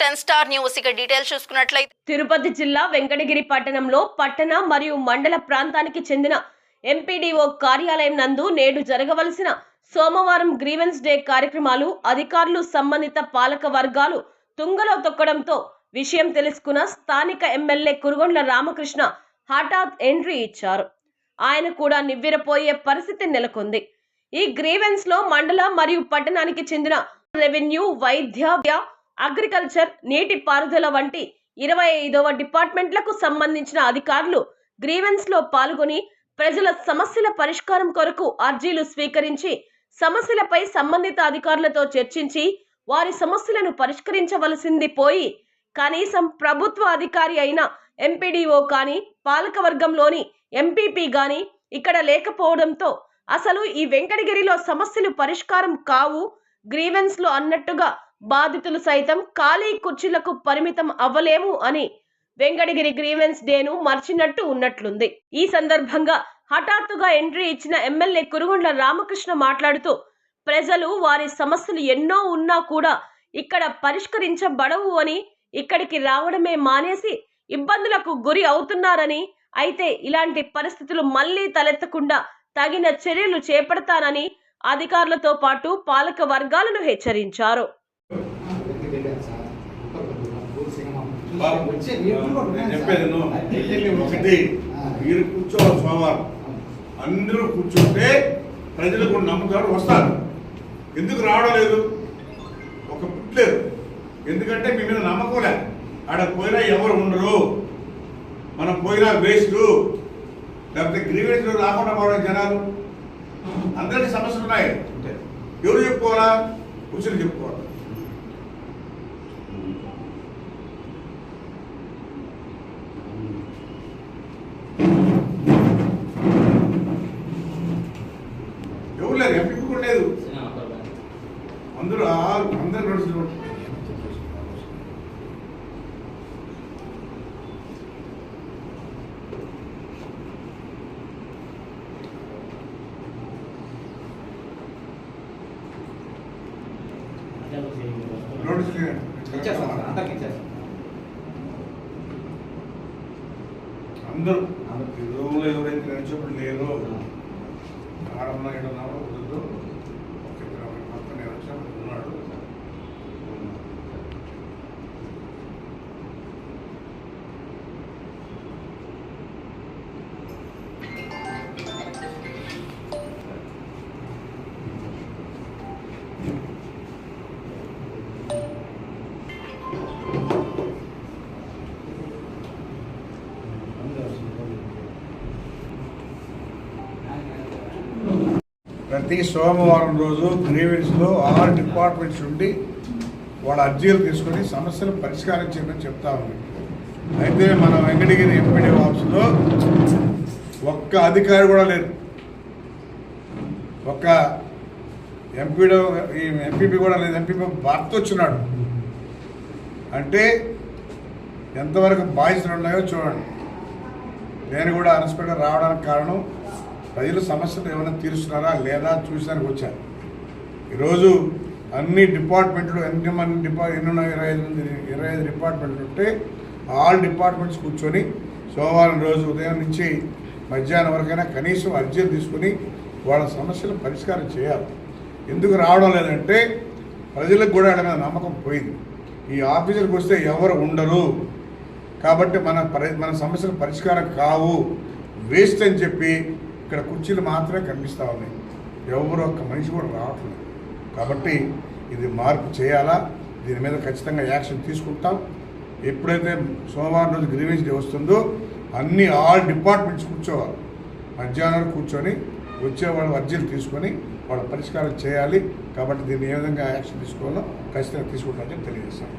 Ten star news. ఇక details చూసుకున్నట్లయితే తిరుపతి జిల్లా వెంకటగిరి పట్టణంలో పట్టణ మరియు మండల ప్రాంతానికి చెందిన ఎంపీడీఓ కార్యాలయం నందు నేడు జరగవలసిన సోమవారం గ్రీవెన్స్ డే కార్యక్రమాలు అధికారులు సంబంధిత పాలక వర్గాలు తుంగలో తొక్కడంతో విషయం తెలుసుకున్న స్థానిక ఎమ్మెల్యే కురుగొండ్ల రామకృష్ణ హఠాత్ ఎంట్రీ ఇచ్చారు. ఆయన కూడా నివ్వెరపోయే పరిస్థితి నెలకొంది. ఈ గ్రీవెన్స్లో మండల మరియు పట్టణానికి చెందిన రెవెన్యూ వైద్య అగ్రికల్చర్ నీటి పారుదల వంటి ఇరవై ఐదవ డిపార్ట్మెంట్లకు సంబంధించిన అధికారులు గ్రీవెన్స్లో పాల్గొని ప్రజల సమస్యల పరిష్కారం కొరకు అర్జీలు స్వీకరించి సమస్యలపై సంబంధిత అధికారులతో చర్చించి వారి సమస్యలను పరిష్కరించవలసింది పోయి కనీసం ప్రభుత్వ అధికారి అయిన ఎంపీడీఓ కానీ పాలకవర్గంలోని ఎంపీపీ కానీ ఇక్కడ లేకపోవడంతో అసలు ఈ వెంకటగిరిలో సమస్యలు పరిష్కారం కావు గ్రీవెన్స్లో అన్నట్టుగా బాధితులు సైతం ఖాళీ కుర్చీలకు పరిమితం అవ్వలేము అని వెంకటగిరి గ్రీవెన్స్ డేను మర్చినట్టు ఉన్నట్లుంది. ఈ సందర్భంగా హఠాత్తుగా ఎంట్రీ ఇచ్చిన ఎమ్మెల్యే కురుగుండ్ల రామకృష్ణ మాట్లాడుతూ ప్రజలు వారి సమస్యలు ఎన్నో ఉన్నా కూడా ఇక్కడ పరిష్కరించబడవు అని ఇక్కడికి రావడమే మానేసి ఇబ్బందులకు గురి అవుతున్నారని అయితే ఇలాంటి పరిస్థితులు మళ్ళీ తలెత్తకుండా తగిన చర్యలు చేపడతానని అధికారులతో పాటు పాలక వర్గాలను హెచ్చరించారు. నేను చెప్పేది ఒకటి మీరు కూర్చోవాలి సోమవారం. అందరూ కూర్చుంటే ప్రజలు కూడా నమ్ముతారు వస్తారు. ఎందుకు రావడం లేదు? ఒక పుట్టలేదు ఎందుకంటే మీ మీద నమ్మకంలే ఆడ పోయినా ఎవరు ఉండరు. మనం పోయినా వేస్ట్. లేకపోతే గ్రీవెన్స్ రాకుండా పోవడం జనాలు. అందరికీ సమస్యలు ఉన్నాయి. ఎవరు చెప్పుకోవాలా? కూర్చొని చెప్పుకోవాలి ఎవరు లేరు ఎంపీ కూడా లేదు అందరూ ఆరు అందరు నడుస్తున్నారు నోటీస్ అందరూ. రూమ్లో ఎవరైతే నడిచేప్పుడు లేరో ఆడన్నా ఏడన్నారో వద్దు ప్రతి సోమవారం రోజు గ్రీవెన్స్లో ఆరు డిపార్ట్మెంట్స్ ఉండి వాళ్ళ అర్జీలు తీసుకొని సమస్యలు పరిష్కారం చేయమని చెప్తా ఉంది. అయితే మన వెంకటగిరి ఎంపీడీ ఆఫీస్లో ఒక్క అధికారి కూడా లేరు. ఒక్క ఎంపీడో ఈ ఎంపీపీ కూడా లేదు. ఎంపీపీ భర్త వచ్చినాడు. అంటే ఎంతవరకు బాధ్యతలు ఉన్నాయో చూడండి. నేను కూడా అన్ఎక్స్పెక్ట్గా రావడానికి కారణం ప్రజల సమస్యలు ఏమైనా తీరుస్తున్నారా లేదా చూసానికి వచ్చారు. ఈరోజు అన్ని డిపార్ట్మెంట్లు ఎన్ని మంది డిపా ఎన్నున్న ఇరవై ఐదు మంది ఇరవై ఐదు డిపార్ట్మెంట్లు ఉంటే ఆల్ డిపార్ట్మెంట్స్ కూర్చొని సోమవారం రోజు ఉదయం నుంచి మధ్యాహ్నం వరకైనా కనీసం అర్జీలు తీసుకుని వాళ్ళ సమస్యలు పరిష్కారం చేయాలి. ఎందుకు రావడం లేదంటే ప్రజలకు కూడా వాళ్ళ మీద నమ్మకం పోయింది. ఈ ఆఫీసులకు వస్తే ఎవరు ఉండరు. కాబట్టి మన మన సమస్యలు పరిష్కారం కావు. వేస్ట్ అని చెప్పి ఇక్కడ కుర్చీలు మాత్రమే కనిపిస్తూ ఉన్నాయి. ఎవరు ఒక్క మనిషి కూడా రావట్లేదు. కాబట్టి ఇది మార్పు చేయాలా? దీని మీద ఖచ్చితంగా యాక్షన్ తీసుకుంటాం. ఎప్పుడైతే సోమవారం రోజు గ్రీవెన్స్ డే వస్తుందో అన్ని ఆల్ డిపార్ట్మెంట్స్ కూర్చోవాలి. మధ్యాహ్నం కూర్చొని వచ్చే వాళ్ళు అర్జీలు తీసుకొని వాళ్ళ పరిష్కారం చేయాలి. కాబట్టి దీన్ని ఏ విధంగా యాక్షన్ తీసుకోవాలో ఖచ్చితంగా తీసుకుంటామని తెలియజేస్తాను.